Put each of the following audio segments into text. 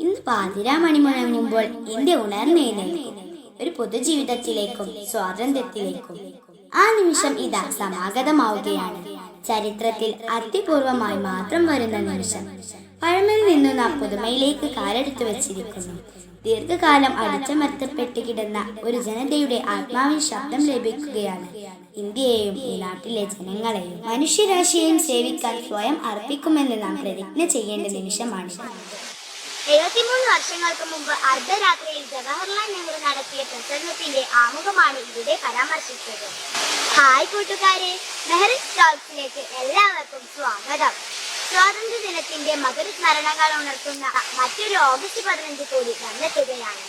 ഇന്ന് പാതിരാമണി മുഴങ്ങുമ്പോൾ ഇന്ത്യ ഉണർന്നേനേൽക്കും ഒരു പൊതുജീവിതത്തിലേക്കും സ്വാതന്ത്ര്യത്തിലേക്കും. ആ നിമിഷം ഇതാ സമാഗതമാവുകയാണ്. ചരിത്രത്തിൽ അതിപൂർവമായി മാത്രം വരുന്ന നിമിഷം. പഴമയിൽ നിന്നും നാം പുതുമയിലേക്ക് കാലെടുത്തു വച്ചിരിക്കുന്നു. ദീർഘകാലം അടിച്ചമർത്തപ്പെട്ട് കിടന്ന ഒരു ജനതയുടെ ആത്മാവിന് ശബ്ദം ലഭിക്കുകയാണ്. ഇന്ത്യയെയും ഈ നാട്ടിലെ ജനങ്ങളെയും മനുഷ്യരാശിയെയും സേവിക്കാൻ സ്വയം അർപ്പിക്കുമെന്ന് നാം പ്രതിജ്ഞ ചെയ്യേണ്ട നിമിഷമാണിത്. എഴുപത്തിമൂന്ന് വർഷങ്ങൾക്ക് മുമ്പ് അർദ്ധരാത്രിയിൽ ജവഹർലാൽ നെഹ്റു നടത്തിയ പ്രസംഗത്തിന്റെ ആമുഖമാണ് ഇവിടെ പരാമർശിച്ചത്. ഹായ് കൂട്ടുകാരെ നെഹ്റു ടോക്സിലേക്ക് എല്ലാവർക്കും സ്വാഗതം. സ്വാതന്ത്ര്യ ദിനത്തിന്റെ മധുര സ്മരണകൾ ഉണർത്തുന്ന മറ്റൊരു ഓഗസ്റ്റ് പതിനഞ്ച് കൂടി വന്നെത്തുകയാണ്.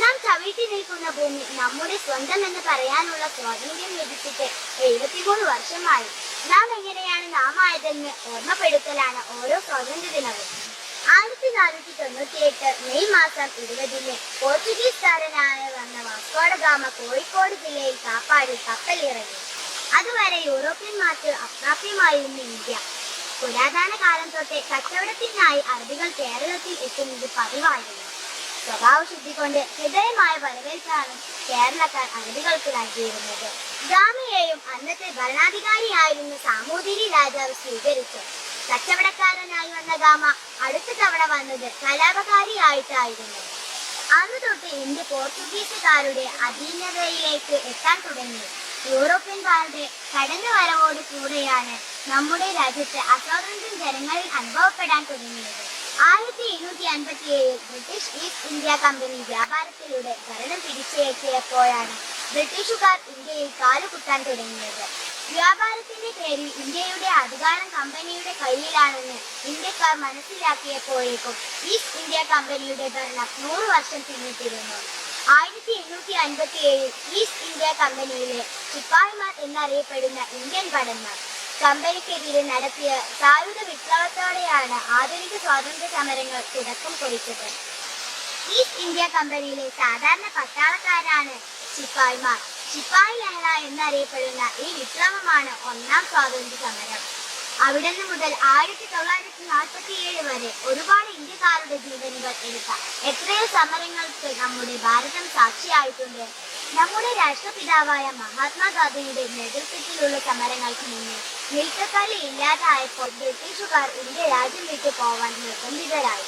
നാം ചവിട്ടി നിൽക്കുന്ന ഭൂമി നമ്മുടെ സ്വന്തം എന്ന് പറയാനുള്ള സ്വാതന്ത്ര്യം ലഭിച്ചിട്ട് എഴുപത്തിമൂന്ന് വർഷമായി. നാം എങ്ങനെയാണ് നാം ആയതെന്ന് ഓർമ്മപ്പെടുത്തലാണ് ഓരോ സ്വാതന്ത്ര്യ ദിനവും ആയിരത്തി നാനൂറ്റി തൊണ്ണൂറ്റി എട്ട് മെയ് മാസം ഇരുപതിന് പോർച്ചുഗീസ് പോർച്ചുഗീസുകാരനായ വന്ന വാസ്കോഡ ഗാമ കോഴിക്കോട് ജില്ലയിൽ കാപ്പാടിൽ കപ്പലിറങ്ങി. അതുവരെ യൂറോപ്യന്മാർക്ക് അപ്രാപ്യമായിരുന്നു ഇന്ത്യ. പുരാതന കാലം തൊട്ടേ കച്ചവടത്തിനായി അറബികൾ കേരളത്തിൽ എത്തുന്നത് പതിവായിരുന്നു. സ്വഭാവശുദ്ധി കൊണ്ട് ഹൃദയമായ വരവേൽപ്പാണ് കേരളക്കാർ അറബികൾക്ക് നൽകിയിരുന്നത്. ഗാമിയെയും അന്നത്തെ ഭരണാധികാരിയായിരുന്ന സാമൂതിരി രാജാവ് സ്വീകരിച്ചു. കച്ചവടക്കാരനായി വന്ന ഗാമ അടുത്ത തവണ വന്നത് കലാപകാരിയായിട്ടായിരുന്നു. അന്ന് തൊട്ട് ഇന്ത്യ പോർച്ചുഗീസുകാരുടെ അധീനതയിലേക്ക് എത്താൻ തുടങ്ങി. യൂറോപ്യൻകാരുടെ കടന്നു വരവോട് കൂടെയാണ് നമ്മുടെ രാജ്യത്ത് അസ്വാതന്ത്ര്യം ജനങ്ങളിൽ അനുഭവപ്പെടാൻ തുടങ്ങിയത്. ആയിരത്തി എഴുന്നൂറ്റി അൻപത്തി ഏഴിൽ ബ്രിട്ടീഷ് ഈസ്റ്റ് ഇന്ത്യ കമ്പനി വ്യാപാരത്തിലൂടെ ഭരണം പിടിച്ചേറ്റിയപ്പോഴാണ് ബ്രിട്ടീഷുകാർ ഇന്ത്യയിൽ കാലുകുത്താൻ തുടങ്ങിയത്. വ്യാപാരത്തിന്റെ പേരിൽ ഇന്ത്യയുടെ അധികാരം കമ്പനിയുടെ കയ്യിലാണെന്ന് ഇന്ത്യക്കാർ മനസ്സിലാക്കിയപ്പോഴേക്കും ഈസ്റ്റ് ഇന്ത്യ കമ്പനിയുടെ ഭരണം നൂറ് വർഷം പിന്നിട്ടിരുന്നു. ആയിരത്തി എണ്ണൂറ്റി അൻപത്തി ഏഴിൽ ഈസ്റ്റ് ഇന്ത്യ കമ്പനിയിലെ ശിപ്പായിമാർ എന്നറിയപ്പെടുന്ന ഇന്ത്യൻ ഭടന്മാർ കമ്പനിക്കെതിരെ നടത്തിയ സായുധ വിപ്ലവത്തോടെയാണ് ആധുനിക സ്വാതന്ത്ര്യ സമരങ്ങൾ തുടക്കം കുറിച്ചത്. ഈസ്റ്റ് ഇന്ത്യ കമ്പനിയിലെ സാധാരണ പട്ടാളക്കാരാണ് ശിപ്പായിമാർ. ശിപ്പായി ലഹള എന്നറിയപ്പെടുന്ന ഈ വിപ്ലവമാണ് ഒന്നാം സ്വാതന്ത്ര്യ സമരം. അവിടുന്ന് മുതൽ ആയിരത്തി തൊള്ളായിരത്തി നാൽപ്പത്തി ഏഴ് വരെ ഒരുപാട് ഇന്ത്യക്കാരുടെ ജീവനുകൾ എടുത്ത എത്രയോ സമരങ്ങൾക്ക് നമ്മുടെ ഭാരതം സാക്ഷിയായിട്ടുണ്ട്. നമ്മുടെ രാഷ്ട്രപിതാവായ മഹാത്മാഗാന്ധിയുടെ നേതൃത്വത്തിലുള്ള സമരങ്ങൾക്ക് മുന്നിൽ നിൽക്കക്കല്ല് ഇല്ലാതായപ്പോൾ ബ്രിട്ടീഷുകാർ ഇന്ത്യ രാജ്യം വിട്ടു പോവാൻ നിർബന്ധിതരായി.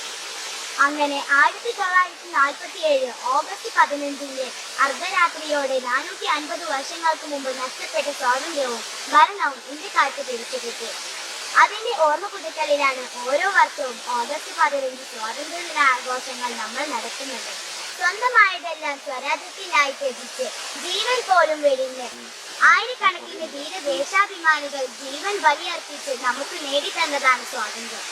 അങ്ങനെ ആയിരത്തി തൊള്ളായിരത്തി നാൽപ്പത്തി ഏഴ് ഓഗസ്റ്റ് പതിനഞ്ചിന്റെ അർദ്ധരാത്രിയോടെ നാനൂറ്റി അൻപത് വർഷങ്ങൾക്ക് മുമ്പ് നഷ്ടപ്പെട്ട സ്വാതന്ത്ര്യവും ഭരണവും ഇന്ത്യക്കാർക്ക് തിരിച്ചു കിട്ടി. അതിന്റെ ഓർമ്മ പുതുക്കലിലാണ് ഓരോ വർഷവും ഓഗസ്റ്റ് പതിനഞ്ച് സ്വാതന്ത്ര്യ ആഘോഷങ്ങൾ നമ്മൾ നടത്തുന്നത്. സ്വന്തമായതെല്ലാം സ്വരാജ്യത്തിനായി ത്യജിച്ച് ജീവൻ പോലും വെടിഞ്ഞ് ആയിരക്കണക്കിന് ധീരദേശാഭിമാനികൾ ജീവൻ ബലിയർപ്പിച്ച് നമുക്ക് നേടിത്തന്നതാണ് സ്വാതന്ത്ര്യം.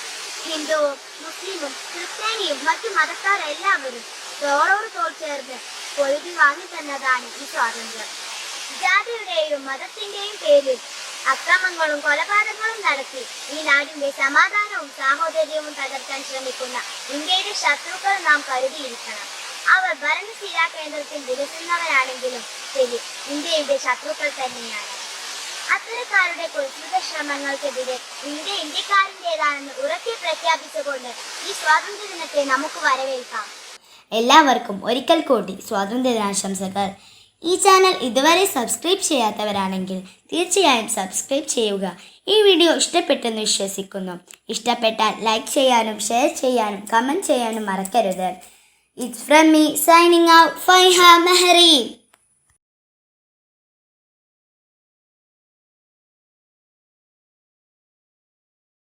ഹിന്ദുവും മുസ്ലിമും ക്രിസ്ത്യാനിയും മറ്റു മതക്കാരെല്ലാവരും തോളോട് തോൾ ചേർന്ന് പൊരുതി വാങ്ങി തന്നതാണ് ഈ സ്വാതന്ത്ര്യം. ജാതിയുടെയും മതത്തിന്റെയും പേരിൽ അക്രമങ്ങളും കൊലപാതകങ്ങളും നടത്തി ഈ നാടിന്റെ സമാധാനവും സാഹോദര്യവും തകർക്കാൻ ശ്രമിക്കുന്ന ഇന്ത്യയുടെ ശത്രുക്കൾ നാം കരുതിയിരിക്കണം. അവർ ഭരണശീലാ കേന്ദ്രത്തിൽ വിലസുന്നവരാണെങ്കിലും ശരി ഇന്ത്യയുടെ ശത്രുക്കൾ തന്നെയാണ്. അത്തരക്കാരുടെ കുൽസിത ശ്രമങ്ങൾക്കെതിരെ ഇന്ത്യ ഇന്ത്യക്കാരന്റെതാണെന്ന് ഉറക്കെ പ്രഖ്യാപിച്ചുകൊണ്ട് ഈ സ്വാതന്ത്ര്യ ദിനത്തെ നമുക്ക് വരവേൽക്കാം. എല്ലാവർക്കും ഒരിക്കൽ കൂടി സ്വാതന്ത്ര്യ ദിനാശംസകൾ. ഈ ചാനൽ ഇതുവരെ സബ്സ്ക്രൈബ് ചെയ്യാത്തവരാണെങ്കിൽ തീർച്ചയായും സബ്സ്ക്രൈബ് ചെയ്യുക. ഈ വീഡിയോ ഇഷ്ടപ്പെട്ടെന്ന് വിശ്വസിക്കുന്നു. ഇഷ്ടപ്പെട്ടാൽ ലൈക്ക് ചെയ്യാനും ഷെയർ ചെയ്യാനും കമന്റ് ചെയ്യാനും മറക്കരുത്. It's from me signing out phi Faiha മെഹറി